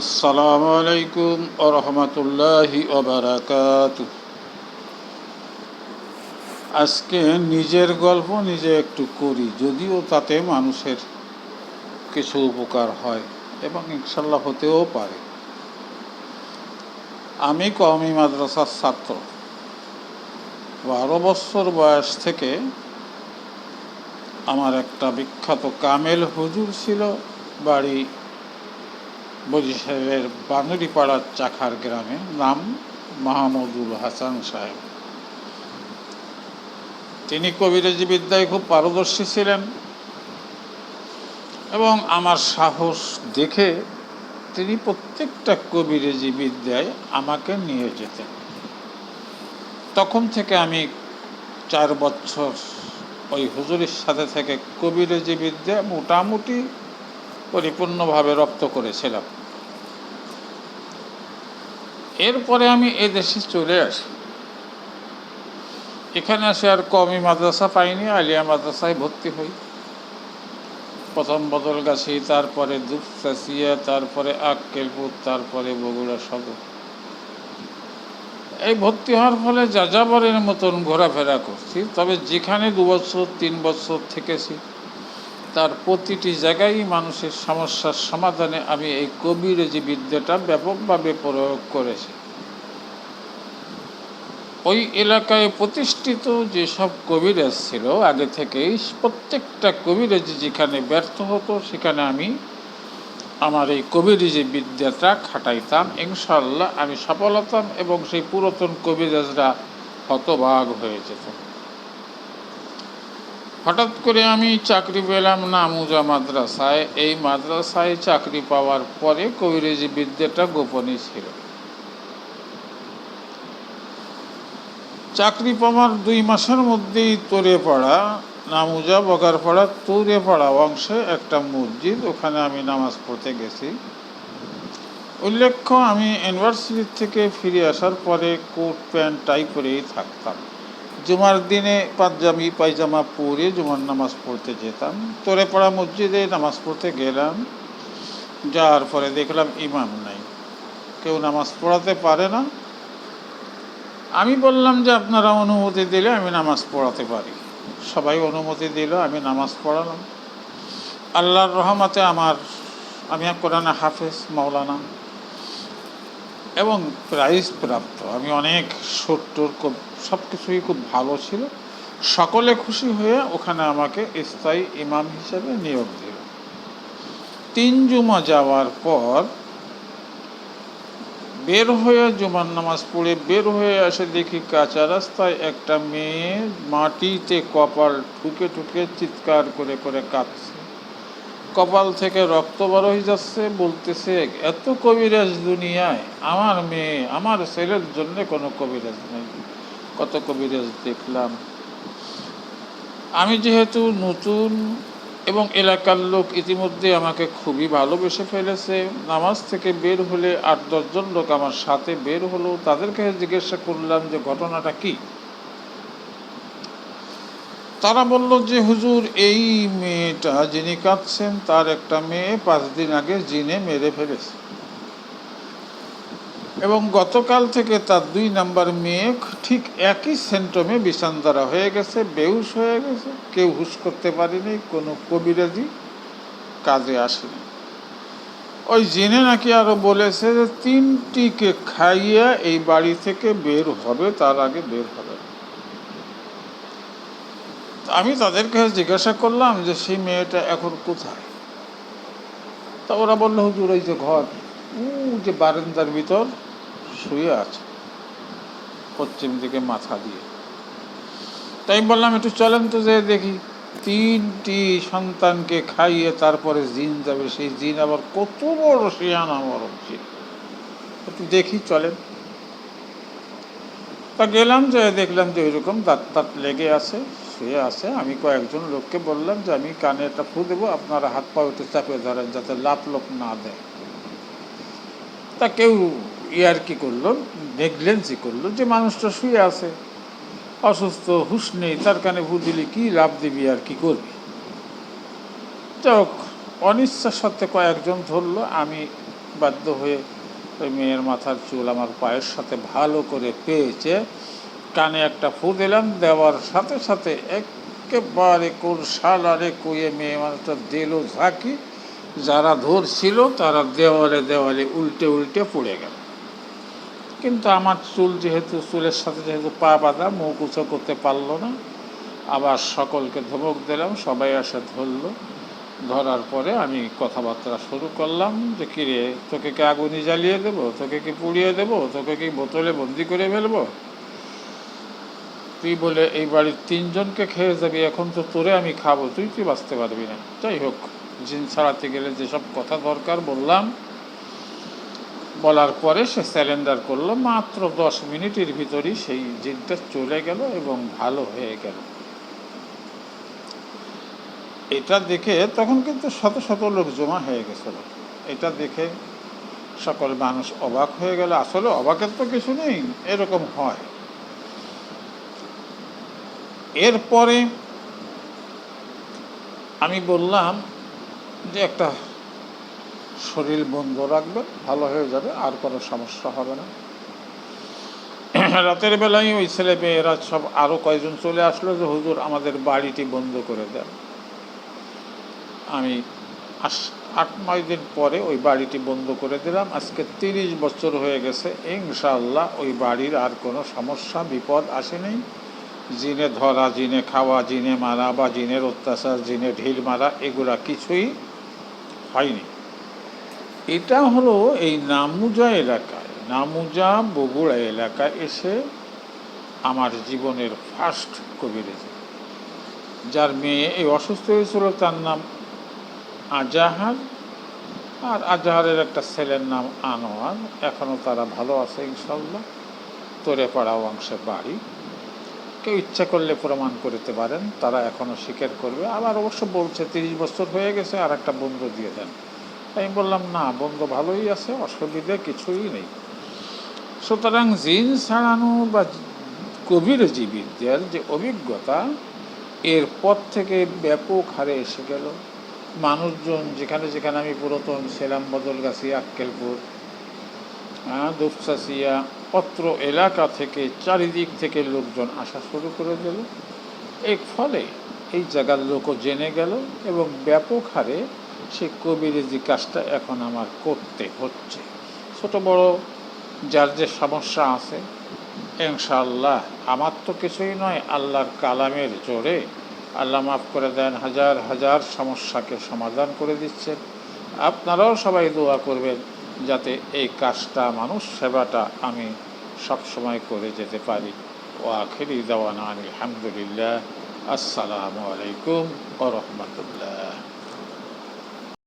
আসসালামু আলাইকুম রহমতুল্লাহি ওবরাকাত আজকে নিজের গল্প নিজে একটু করি, যদিও তাতে মানুষের কিছু উপকার হয় এবং ইনশাল্লাহ হতেও পারে। আমি কওমি মাদ্রাসার ছাত্র। বারো বছর বয়স থেকে আমার একটা বিখ্যাত কামেল হুজুর ছিল, বাড়ি বরিশালের বানুরিপাড়ার চাখার গ্রামে নাম মাহমুদুল হাসান সাহেব। তিনি কবিরাজি বিদ্যায় খুব পারদর্শী ছিলেন এবং আমার সাহস দেখে তিনি প্রত্যেকটা কবিরাজি বিদ্যায় আমাকে নিয়ে যেতেন। তখন থেকে আমি চার বছর ওই হুজুরের সাথে থেকে কবিরাজি বিদ্যা মোটামুটি পরিপূর্ণভাবে রপ্ত করেছিলাম। এরপরে আমি এ দেশে চলে আসি। এখানে আসে আর কমই মাদ্রাসা পাইনি, আলিয়া মাদ্রাসায় ভর্তি হই। প্রথম বদলগাছি, তারপরে দুপচাচিয়া, তারপরে আক্কেলপুর, তারপরে বগুড়া সদর। এই ভর্তি হওয়ার ফলে যাযাবরের মতন ঘোরাফেরা করছি, তবে যেখানে দু বছর তিন বছর থেকেছি তার প্রতিটি জায়গায় মানুষের সমস্যার সমাধানে আমি এই কবিরাজি বিদ্যাটা ব্যাপকভাবে প্রয়োগ করেছি। ওই এলাকায় প্রতিষ্ঠিত যেসব কবিরাজ ছিল, আগে থেকেই প্রত্যেকটা কবিরাজি যেখানে ব্যর্থ হতো, সেখানে আমি আমার এই কবিরাজি বিদ্যাটা খাটাইতাম। ইনশাল্লাহ আমি সফল হতাম এবং সেই পুরাতন কবিরাজরা হতবাগ হয়ে যেত। হঠাৎ করে আমি চাকরি পেলাম নামুজা মাদ্রাসায়। এই মাদ্রাসায় চাকরি পাওয়ার পরে কবিরেজি বিদ্যাটা গোপনই ছিল। চাকরি পাওয়ার দুই মাসের মধ্যেই তরে পড়া, নামুজা বগারপাড়া তরে পড়া অংশে একটা মসজিদ, ওখানে আমি নামাজ পড়তে গেছি। উল্লেখ্য, আমি ইউনিভার্সিটি থেকে ফিরে আসার পরে কোট, প্যান্ট, টাই পরেই থাকতাম। জুমার দিনে পাঞ্জাবি পায়জামা পরে জুমার নামাজ পড়তে যেতাম। তোরে পড়া মসজিদে নামাজ পড়তে গেলাম। যাওয়ার পরে দেখলাম ইমাম নাই। কেউ নামাজ পড়াতে পারে না। আমি বললাম যে, আপনারা অনুমতি দিলে আমি নামাজ পড়াতে পারি। সবাই অনুমতি দিল, আমি নামাজ পড়ালাম। আল্লাহর রহমতে আমার, আমি কোরআনে হাফেজ মৌলানা এবং প্রাইজ প্রাপ্ত। আমি অনেক সত্তর খুব সব কিছুই খুব ভালো ছিল। সকলে খুশি হয়ে ওখানে আমাকে স্থায়ী ইমাম হিসেবে নিয়োগ দিল। তিন জুমা যাওয়ার পর বের হয়ে জুমার নামাজ পড়ে বের হয়ে আসে দেখি কাঁচা রাস্তায় একটা মেয়ে মাটিতে কপাল ঠুকে ঠুকে চিৎকার করে করে কাঁদছে। কপাল থেকে রক্ত বার হয়ে যাচ্ছে, বলতেছে, এত কবিরাজ দুনিয়ায়, আমার মেয়ে, আমার ছেলের জন্য কোনো কবিরাজ নেই। কত কবিরাজ দেখলাম। আমি যেহেতু নতুন এবং এলাকার লোক ইতিমধ্যে আমাকে খুবই ভালোবেসে ফেলেছে। নামাজ থেকে বের হলে আট দশজন লোক আমার সাথে বের হলো। তাদেরকে জিজ্ঞাসা করলাম যে, ঘটনাটা কি? তারা বলল যে, হুজুর, এই মেয়েটা যিনি কাঁদছেন, তার একটা মেয়ে পাঁচ দিন আগে জিনে মেরে ফেলেছে। এবং গতকাল থেকে তার দুই নাম্বার মেয়ে ঠিক একই সেন্টমে দ্বারা হয়ে গেছে, বেহুশ হয়ে গেছে। কেউ হুশ করতে পারেনি, কোনো কবিরাজি কাজে আসেনি। ওই জেনে নাকি আরও বলেছে যে, তিনটিকে খাইয়া এই বাড়ি থেকে বের হবে, তার আগে বের হবে আমি তাদেরকে জিজ্ঞাসা করলাম যে, সেই মেয়েটা এখন কোথায়? তা ওরা বলল, হুজুর, ওই যে ঘর। উ যে বারান্দার ভিতর শুয়ে আছে। পশ্চিম দিকে মাথা দিয়ে। তাই বললাম, একটু চলেন তো যে দেখি। তিনটি সন্তানকে খাইয়ে তারপরে জিন যাবে। সেই জিন আবার কত বড় শিয়ানা বড় জিন একটু দেখি, চলেন। তা গেলাম যে দেখলাম যে ওইরকম দাঁত তাঁত লেগে আছে, শুয়ে আছে। আমি কয়েকজন লোককে বললাম যে আমি কানে একটা ফু দেবো, আপনারা হাত পা উঠে চাপে ধরেন যাতে লাভ লোক না দেয়। তা কেউ ইয়ার কি করল নেগলেন্সি করল যে মানুষটা শুয়ে আছে, অসুস্থ, হুশ নেই, তার কানে ভু দিলে কী লাভ দিবি আর কি করবি? যাই হোক অনিচ্ছা সত্ত্বে কয়েকজন ধরলো, আমি বাধ্য হয়ে ওই মেয়ের মাথার চুল আমার পায়ের সাথে ভালো করে পেয়েছে। কানে একটা ফু দিলাম, দেওয়ার সাথে সাথে একেবারে কোন সালারে কুয়ে মেয়ে মানুষটা দিল ঝাঁকি। যারা ধরছিল তারা দেওয়ালে দেওয়ালে উল্টে উল্টে পড়ে গেল। কিন্তু আমার চুল যেহেতু, চুলের সাথে যেহেতু পা বাঁধা, মুখ উঁচু করতে পারল না। আবার সকলকে ধমক দিলাম, সবাই এসে ধরলো। ধরার পরে আমি কথাবার্তা শুরু করলাম যে, কিরে, তোকে কি আগুনি জ্বালিয়ে দেবো? তোকে কি পুড়িয়ে দেবো? তোকে কি বোতলে বন্দি করে ফেলব? তুই বলে, এই বাড়ির তিনজনকে খেয়ে যাবি, এখন তো তোরে আমি খাব, তুই তুই বাঁচতে পারবি না? যাই হোক, জিন ছাড়াতে গেলে যেসব কথা দরকার বললাম, বলার পরে সে স্যালেন্ডার করল, মাত্র দশ মিনিটের ভিতরই সেই জিনটা চলে গেল এবং ভালো হয়ে গেল। এটা দেখে তখন কিন্তু শত শত লোক জমা হয়ে গেছিল। এটা দেখে সকল মানুষ অবাক হয়ে গেল। আসলে অবাকের তো কিছু নেই, এরকম হয়। এরপরে আমি বললাম যে একটা শরীর বন্ধ রাখবে, ভালো হয়ে যাবে, আর কোনো সমস্যা হবে না। রাতের বেলায় ওই ছেলে মেয়েরা সব আরও কয়েকজন চলে আসলো যে, হুজুর, আমাদের বাড়িটি বন্ধ করে দেন। আমি আস, আট, নয় দিন পরে ওই বাড়িটি বন্ধ করে দিলাম। আজকে তিরিশ বছর হয়ে গেছে ইনশাল্লাহ ওই বাড়ির আর কোনো সমস্যা, বিপদ আসেনি। জিনে ধরা, জিনে খাওয়া, জিনে মারা বা জিনের অত্যাচার, জিনে ঢিল মারা, এগুলা কিছুই হয়নি। এটা হলো এই নামুজা এলাকায়, নামুজা বগুড়া এলাকায় এসে আমার জীবনের ফার্স্ট কবিরেজ যার মেয়ে এই অসুস্থ হয়েছিল, তার নাম আজাহার। আর আজাহারের একটা ছেলের নাম আনোয়ার। এখনও তারা ভালো আছে ইনশাল্লাহ তোরে তোরেপাড়া অংশে বাড়ি। কেউ ইচ্ছা করলে প্রমাণ করতে পারেন, তারা এখনও স্বীকার করবে। আবার অবশ্য বলছে, তিরিশ বছর হয়ে গেছে, আর একটা বন্ধু দিয়ে দেন। আমি বললাম, না, বন্ধু ভালোই আছে, অসুবিধে কিছুই নেই। সুতরাং জিন ছাড়ানো বা গভীর জীবিদ্যার যে অভিজ্ঞতা, এর পর থেকে ব্যাপক হারে এসে গেল। মানুষজন, যেখানে যেখানে আমি পুরাতন ছিলাম বদলগাছি, আক্কেলপুর দুপসাসিয়া পত্র এলাকা থেকে, চারিদিক থেকে লোকজন আসা শুরু করে দিল। এর ফলে এই জায়গার লোকও জেনে গেল এবং ব্যাপক হারে সেই কবিরেজি কাজটা এখন আমার করতে হচ্ছে। ছোট বড় যার যে সমস্যা আছে, ইনশাআল্লাহ, আমার তো কিছুই নয়, আল্লাহর কালামের জোরে আল্লাহ মাফ করে দেন, হাজার হাজার সমস্যাকে সমাধান করে দিচ্ছেন। আপনারাও সবাই দোয়া করবেন যাতে এই কাজটা, মানুষ সেবাটা আমি সবসময় করে যেতে পারি। ও আখেরি দেওয়ানা আলহামদুলিল্লাহ আসসালামু আলাইকুম ও রহমতুল্লাহ।